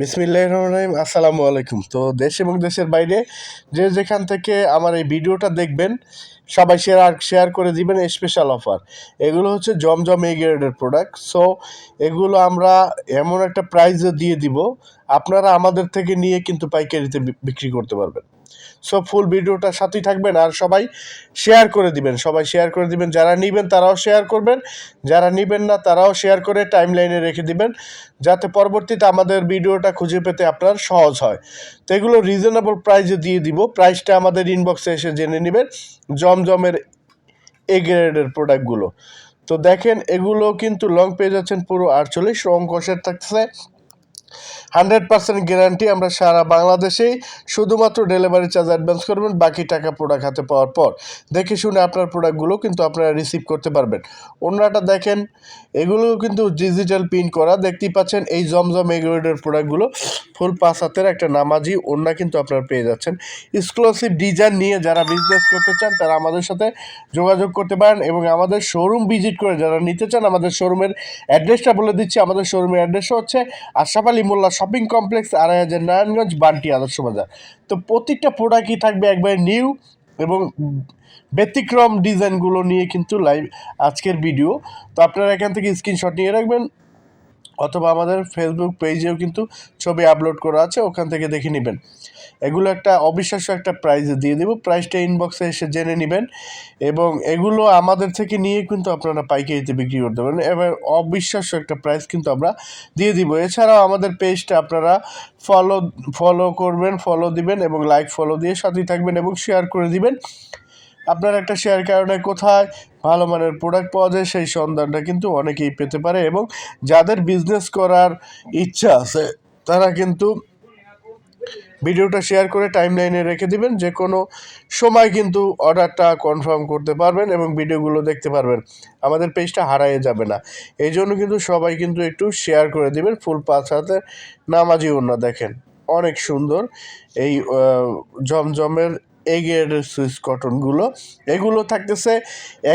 বিসমিল্লাহ রহিম আসসালামু আলাইকুম তো দেশ এবং দেশের বাইরে যে যেখান থেকে আমার এই ভিডিওটা দেখবেন, সবাই শেয়ার শেয়ার করে দিবেন স্পেশাল অফার এগুলো হচ্ছে জমজম এ গ্রেডের প্রোডাক্ট সো এগুলো আমরা এমন একটা প্রাইসে দিয়ে দিব, আপনারা আমাদের থেকে নিয়ে কিন্তু পাইকারিতে বিক্রি করতে পারবেন। সো ফুল ভিডিওটার সাথেই থাকবেন আর সবাই শেয়ার করে দিবেন, সবাই শেয়ার করে দিবেন। যারা নেবেন তারাও শেয়ার করবেন, যারা নেবেন না তারাও শেয়ার করে টাইম লাইনে রেখে দিবেন, যাতে পরবর্তীতে আমাদের ভিডিওটা খুঁজে পেতে আপনার সহজ হয়। তো এগুলো রিজনেবল প্রাইসে দিয়ে দিব প্রাইসটা আমাদের ইনবক্সে এসে জেনে নেবেন, জমজমের এ গ্রেডের প্রোডাক্টগুলো তো দেখেন, এগুলো কিন্তু লং পেয়ে যাচ্ছেন পুরো আটচল্লিশ, রং কষের থাকছে হান্ড্রেড পার্সেন্ট গ্যারান্টি আমরা সারা বাংলাদেশেই শুধুমাত্র ডেলিভারি চার্জ অ্যাডভান্স করবেন, বাকি টাকা প্রোডাক্ট হাতে পাওয়ার পর। দেখে শুনে আপনার প্রোডাক্টগুলো কিন্তু আপনারা রিসিভ করতে পারবেন। অন্যটা দেখেন, এগুলো কিন্তু ডিজিটাল পিন করা। দেখতেই পাচ্ছেন এই জমজম এগ্রোডের প্রোডাক্টগুলো ফুল পাঁচ হাতের একটা নামাজি ওড়না কিন্তু আপনারা পেয়ে যাচ্ছেন। এক্সক্লুসিভ ডিজাইন নিয়ে যারা বিজনেস করতে চান, তারা আমাদের সাথে যোগাযোগ করতে পারেন এবং আমাদের শোরুম ভিজিট করে যারা নিতে চান, আমাদের শোরুমের অ্যাড্রেসটা বলে দিচ্ছি। আমাদের শোরুমের অ্যাড্রেস হচ্ছে আশরাফ আলী মোল্লা শপিং কমপ্লেক্স আড়াই হাজার নারায়ণগঞ্জ, বান্টি আদর্শ বাজার। তো প্রত্যেকটা প্রোডাক্টই থাকবে একবারে নিউ এবং ব্যতিক্রম ডিজাইনগুলো নিয়ে কিন্তু লাইভ আজকের ভিডিও তো আপনারা এখান থেকে স্ক্রিনশট নিয়ে রাখবেন। অথবা আমাদের ফেসবুক পেজেও কিন্তু ছবি আপলোড করা আছে, ওখান থেকে দেখে নেবেন। এগুলো একটা অবিশ্বাস্য একটা প্রাইজে দিয়ে দেবো। প্রাইসটা ইনবক্সে এসে জেনে নেবেন এবং এগুলো আমাদের থেকে নিয়ে কিন্তু আপনারা পাইকারিতে বিক্রি করতে পারেন। এবার অবিশ্বাস্য একটা প্রাইস কিন্তু আমরা দিয়ে দিব। এছাড়াও আমাদের পেজটা আপনারা ফলো ফলো করবেন ফলো দিবেন এবং লাইক ফলো দিয়ে সাথেই থাকবেন এবং শেয়ার করে দিবেন। আপনার একটা শেয়ার কারণে কোথায় ভালো মানের প্রোডাক্ট পাওয়া যায় সেই সন্ধানটা কিন্তু অনেকেই পেতে পারে এবং যাদের বিজনেস করার ইচ্ছা আছে, তারা কিন্তু ভিডিওটা শেয়ার করে টাইম লাইনে রেখে দিবেন, যে কোনো সময় কিন্তু অর্ডারটা কনফার্ম করতে পারবেন এবং ভিডিওগুলো দেখতে পারবেন। আমাদের পেজটা হারায়ে যাবে না। এই জন্য কিন্তু সবাই কিন্তু একটু শেয়ার করে দিবেন, ফুল পাঁচ হাতে নামাজি অন্য দেখেন। অনেক সুন্দর এই জমজমের এই গ্রেডের সুইচ কটনগুলো। এগুলো থাকতেছে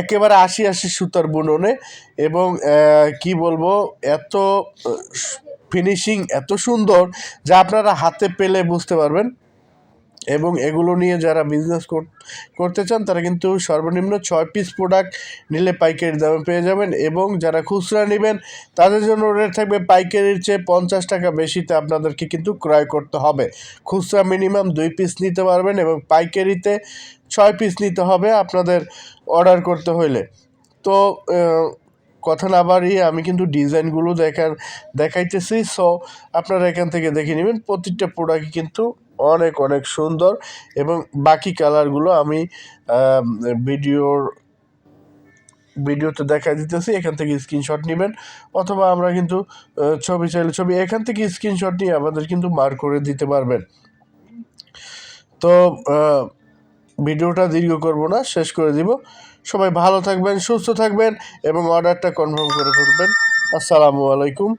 একেবারে আশি আশি সুতার বুননে এবং কি বলব, এত ফিনিশিং এত সুন্দর যা আপনারা হাতে পেলে বুঝতে পারবেন। এবং এগুলো নিয়ে যারা বিজনেস করতে চান, তারা কিন্তু সর্বনিম্ন ছয় পিস প্রোডাক্ট নিলে পাইকারি দামে পেয়ে যাবেন এবং যারা খুচরা নেবেন, তাদের জন্য রেট থাকবে পাইকারির চেয়ে পঞ্চাশ টাকা বেশিতে আপনাদেরকে কিন্তু ক্রয় করতে হবে। খুচরা মিনিমাম দুই পিস নিতে পারবেন এবং পাইকারিতে ছয় পিস নিতে হবে আপনাদের অর্ডার করতে হইলে। তো কথা না বাড়িয়ে আমি কিন্তু ডিজাইনগুলো দেখার, দেখাইতেছি। সো আপনারা এখান থেকে দেখে নেবেন, প্রতিটা প্রোডাক্ট কিন্তু অনেক অনেক সুন্দর। এবং বাকি কালারগুলো আমি ভিডিওর, ভিডিওতে দেখা দিতেছি, এখান থেকে স্ক্রিনশট নেবেন। অথবা আমরা কিন্তু ছবি চাইলে ছবি, এখান থেকে স্ক্রিনশট নিয়ে আমাদের কিন্তু মার করে দিতে পারবেন। তো ভিডিওটা দীর্ঘ করব না, শেষ করে দিব। সবাই ভালো থাকবেন, সুস্থ থাকবেন, এবং অর্ডারটা কনফার্ম করে ফেলবেন। আসসালামু আলাইকুম।